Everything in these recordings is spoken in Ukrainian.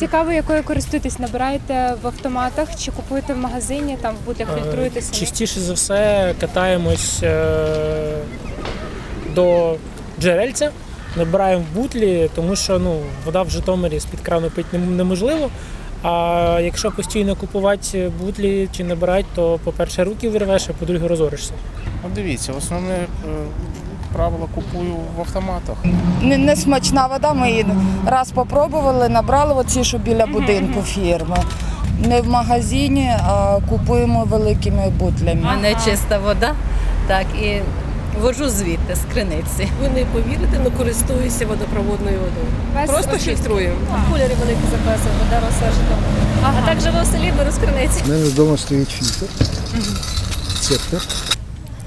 Цікаво, якою користуєтесь, набираєте в автоматах чи купуєте в магазині, там в бутлях фільтруєте Е, самі? Частіше за все катаємось е, до джерельця, набираємо в бутлі, тому що ну, вода в Житомирі з-під крану пити неможливо. А якщо постійно купувати бутлі чи набирати, то, по-перше, руки вирвеш, а по-друге, розоришся. Ну, дивіться, основне е, правило купую в автоматах. Не, не смачна вода, ми її раз спробували, набрали оці, що біля будинку фірми. Не в магазині, а купуємо великими У бутлями. мене чиста вода, так і вожу звідти з криниці. Ви не повірите, але користуюся водопроводною водою. Вас Просто очі- фільтрую. Кулери великі запаси, вода роса Житомир. А так живу в селі, беру з криниці. У мене вдома стоїть фільтр. Септор.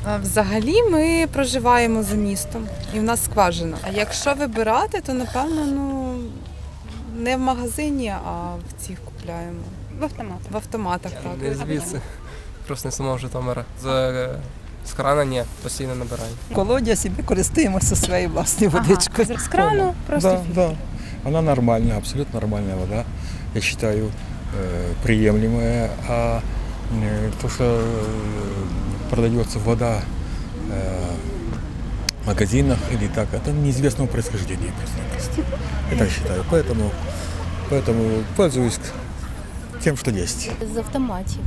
А Взагалі ми проживаємо за містом і в нас скважина. А якщо вибирати, то напевно ну не в магазині, а в цих купляємо. В автоматах. В автоматах так. Не звідси. Просто не самого Житомира. З, е, з крана ні, постійно набираю. колодязь і ми користуємося своєю власною водичкою. Ага, з крану просто Да, фільтр. да. Она нормальная, абсолютно нормальная вода. Я считаю, э, приемлемая. А э, то, что э, продается вода э, в магазинах или так, это неизвестного происхождения просто-напросто. Я так считаю. Поэтому, поэтому пользуюсь тем, что есть. З автоматів.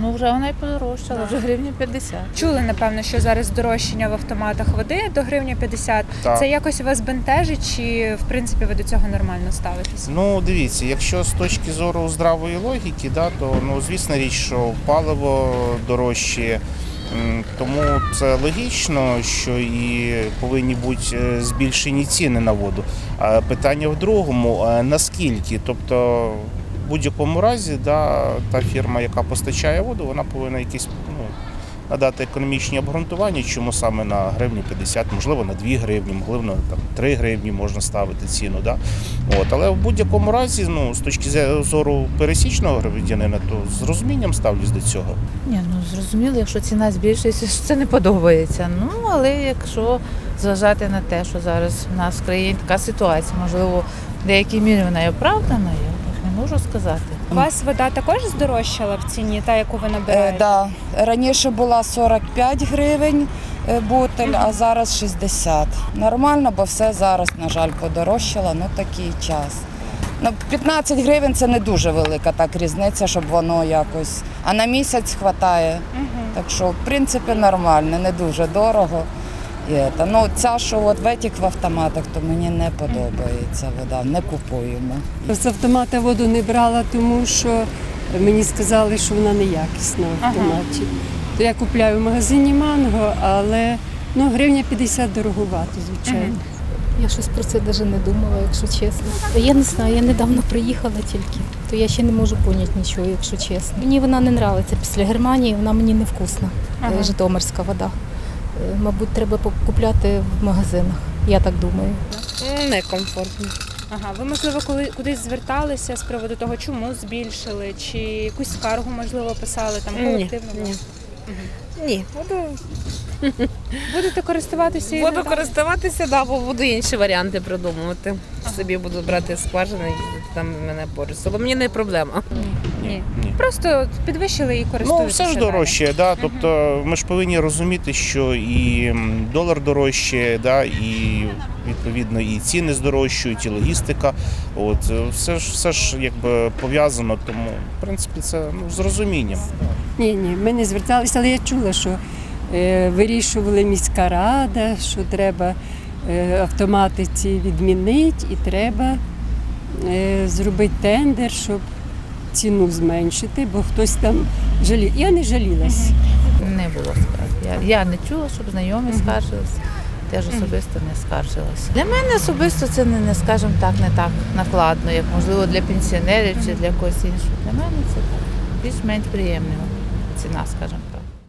Ну, вже вона й подорожчала, вже гривні 50. Чули, напевно, що зараз здорожчання в автоматах води до гривні 50. Так. Це якось вас бентежить, чи в принципі ви до цього нормально ставитесь? Ну, дивіться, якщо з точки зору здравої логіки, да, то ну, звісно річ, що паливо дорожче. Тому це логічно, що і повинні бути е, збільшені ціни на воду. А питання в другому, е, наскільки? Тобто, в будь-якому разі, да, та фірма, яка постачає воду, вона повинна якісь ну, надати економічні обґрунтування, чому саме на гривню 50, можливо, на 2 гривні, можливо, на 3 гривні можна ставити ціну. Да? От, але в будь-якому разі, ну, з точки зору пересічного громадянина, то з розумінням ставлюсь до цього. Ні, ну зрозуміло, якщо ціна збільшується, це не подобається. Ну, але якщо зважати на те, що зараз в нас в країні така ситуація, можливо, в деякій мірі вона є оправдана, я так не можу сказати. У вас вода також здорожчала в ціні, та яку ви Е, да. Раніше була 45 гривень е, бутель, а зараз 60. Нормально, бо все зараз, на жаль, подорожчало, ну такий час. Ну, 15 гривень це не дуже велика так різниця, щоб воно якось. А на місяць вистачає. Так що, в принципі, нормально, не дуже дорого. І це. Ну, ця, що от в етік в автоматах, то мені не подобається вода, не купуємо. З автомата воду не брала, тому що мені сказали, що вона неякісна в Ага. автоматі. То я купляю в магазині манго, але ну, гривня 50 дороговато, звичайно. Я щось про це навіть не думала, якщо чесно. Я не знаю, я недавно приїхала тільки, то я ще не можу поняти нічого, якщо чесно. Мені вона не подобається після Германії, вона мені невкусна, Ага. е, житомирська вода. Мабуть, треба купляти в магазинах, я так думаю. Некомфортно. Ага, ви можливо коли кудись зверталися з приводу того, чому збільшили, чи якусь скаргу можливо писали там колективно? ні. Ні, буду, Будете користуватися і Буду користуватися, да, бо буду інші варіанти придумувати. Собі буду брати скважини, їздити там в мене поруч. Бо мені не проблема. Ні. Ні. Просто підвищили і Ну, користуєтеся. все ж далі. дорожче, да? тобто ми ж повинні розуміти, що і м, долар дорожче, да? і відповідно і ціни здорожчують, і логістика. От, е, все ж все ж якби пов'язано, тому в принципі це ну, з розумінням. Ні, ні, ми не зверталися, але я чула, що е, вирішували міська рада, що треба е, автомати ці відмінити і треба е, зробити тендер, щоб ціну зменшити, бо хтось там жалів. Я не жалілась. Не було скарг. Я, я не чула, щоб знайомі скаржилися. Теж особисто не скаржилася. Для мене особисто це не, не скажімо так, не так накладно, як можливо для пенсіонерів чи для когось іншого. Для мене це більш-менш приємна ціна, скажімо.